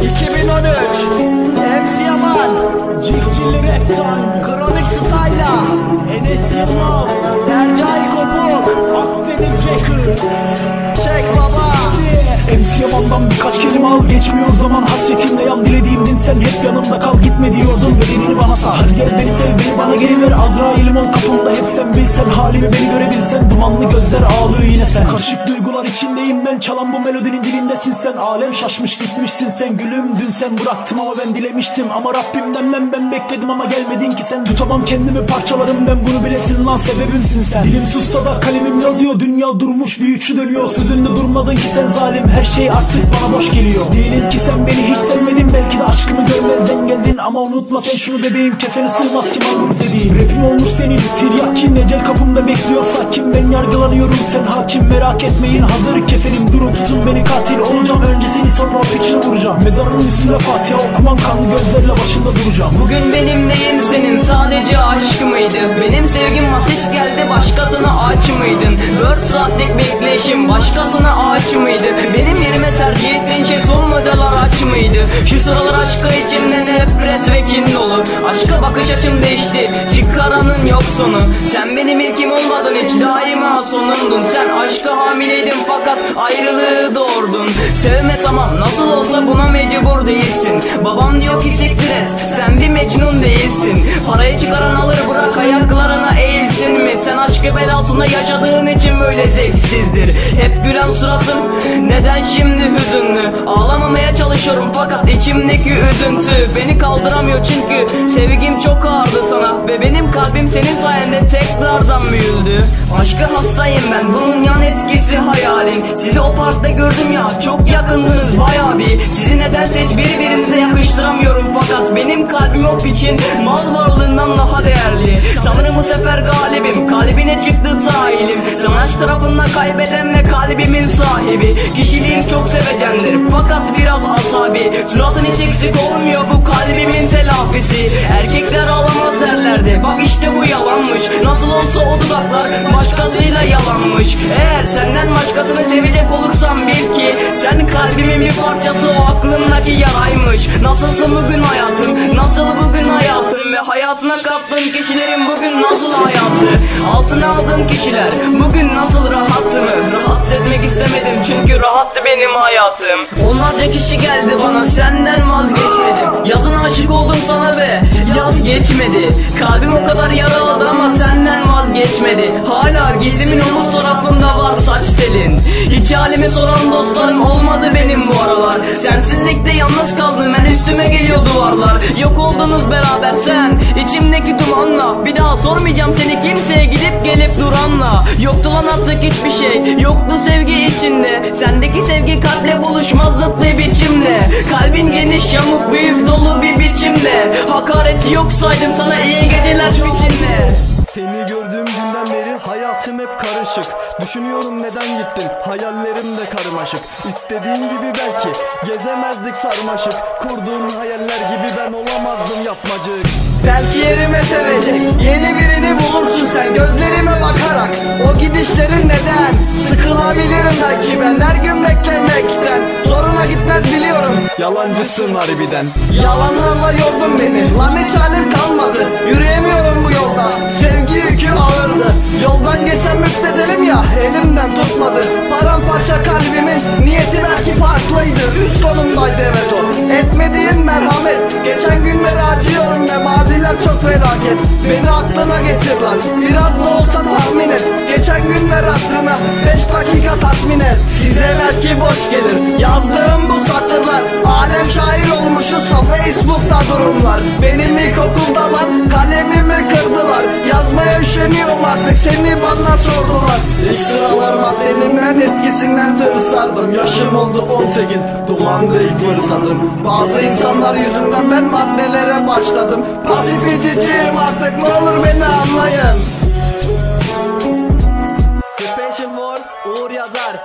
2013 MC Yaman Cifcilli Repton sen hep yanımda kal. Gitme diyordun bedenini bana sar Hadi gel beni sev beni bana geri ver. Azrail'im ol kapımda hep sen. Bilsen Halimi beni görebilsen. Dumanlı gözler ağlıyor yine sen. Karışık duygular içindeyim ben. Çalan bu melodinin dilindesin sen. Alem şaşmış gitmişsin sen. Gülüm dün sen bıraktım ama ben dilemiştim. Ama Rabbimden ben ben bekledim ama gelmedin ki sen. Tutamam kendimi parçalarım ben. Bunu bilesin lan sebebimsin sen. Dilim sussa da kalemim yazıyor. Dünya durmuş bir üçü dönüyor. Sözünde durmadın ki sen zalim. Her şey artık bana boş geliyor. Diyelim ki sen beni hiç sevmedin. Belki de aşkımı görmezden geldin Ama unutma sen şunu bebeğim kefeni sığmaz ki mamur dediğim Rapim olmuş senin tiryakin ecel kapımda bekliyor sakin Ben yargılanıyorum sen hakim merak etmeyin hazır kefenim. Durun tutun beni katil olacağım önce seni sonra o piçini vuracağım. Mezarın üstüne Fatiha okumam kanlı gözlerle başında duracağım. Bugün benim neyim senin sadece aşk mıydı? Benim sevgim basit geldi başkasına aç mıydın? 4 saatlik bekleyişim başkasına aç mıydı? Benim yerime tercih ettiğin şey son model araç mıydı? Şu sıralar aşka içimde nefret ve kin dolu. Aşka bakış açım değişti. Çıkaranın yok sonu. Sen benim ilkim olmadın hiç daima sonumdun Sen aşka hamileydin fakat ayrılığı doğurdun. Sevme tamam nasıl olsa buna mecbur değilsin. Babam diyor ki siktir et sen bir mecnun değilsin. Parayı çıkaran alır bırak mi Sen aşkı bel altında yaşadığın için böyle zevksizdir. Hep gülen suratım neden şimdi hüzünlü? Ağlamamaya çalışıyorum fakat içimdeki üzüntü Beni kaldıramıyor çünkü sevgim çok ağırdı sana Ve benim kalbim senin sayende tekrardan büyüldü. Aşka hastayım ben bunun yan etkisi hayalin. Sizi o parkta gördüm ya çok yakındınız baya bir. Sizi nedense hiç birbirinize yakıştıramıyorum fakat Benim kalbim o için mal varlığından daha değerli. Sanırım bu sefer galibim kalbine çıktı tahilim Savaş tarafında kaybeden ve kalbimin sahibi. Kişiliğim çok sevecendir fakat biraz asabi. Suratın hiç eksik olmuyor bu kalbimin telafisi. Erkekler olsa o dudaklar başkasıyla yalanmış. Eğer senden başkasını sevecek olursam bil ki Sen kalbimin bir parçası o aklımdaki yaraymış. Nasılsın bugün hayatım? Nasıl bugün hayatım? Ve hayatına kattığın kişilerin bugün nasıl hayatı? Altına aldığın kişiler bugün nasıl rahattı mı? Rahatsız etmek istemedim çünkü rahattı benim hayatım. Onlarca kişi geldi bana senden vazgeçmedim. Yazın aşık oldum sana ve yaz geçmedi. Kalbim o kadar yaraladı ama vazgeçmedi Hala gizimin omuz tarafında var saç telin. Hiç halimi soran dostlarım olmadı benim bu aralar. Sensizlikte yalnız kaldım ben üstüme geliyor duvarlar. Yok oldunuz beraber sen içimdeki dumanla. Bir daha sormayacağım seni kimseye gidip gelip duranla. Yoktu lan artık hiçbir şey yoktu sevgi içinde. Sendeki sevgi kalple buluşmaz zıt bir biçimde. Kalbin geniş yamuk büyük dolu bir biçimde. Hakareti yok saydım sana iyi geceler biçimde Seni gördüğüm günden beri hayatım hep karışık. Düşünüyorum neden gittin hayallerim de karmaşık. İstediğin gibi belki gezemezdik sarmaşık. Kurduğun hayaller gibi ben olamazdım yapmacık. Belki yerime sevecek Yeni birini bulursun sen. Gözlerime bakarak O gidişlerin neden? Sıkılabilirim belki ben her gün beklemekten. Zoruna gitmez biliyorum. Yalancısın harbiden. Yalanlarla yordun beni Lan hiç halim kalmadı. Yürüyemiyorum Sevgi yükü ağırdı. Yoldan geçen müptezelim ya Elimden tutmadı. Paramparça kalbimin Niyeti belki farklıydı. Üst konumdaydı evet o. Etmediğin merhamet. Geçen günleri acıyorum ve maziler çok felaket. Beni aklına getir lan. Biraz da olsa tahmin et. Geçen günler hatırına Beş dakika tatmin et. Size belki boş gelir. Yazdığım bu satırlar. Alem şair olmuşuz da Facebook'ta durumlar. Benim ilkokulda lan kalemimi kırdılar Yazmaya üşeniyorum artık seni bana sordular. İlk sıralar maddenin ben etkisinden tırsardım Yaşım oldu 18 dumandı ilk fırsatım. Bazı insanlar yüzünden ben maddelere başladım. Pasificiciyim artık ne olur beni anlayın. Special for Uğur Yazar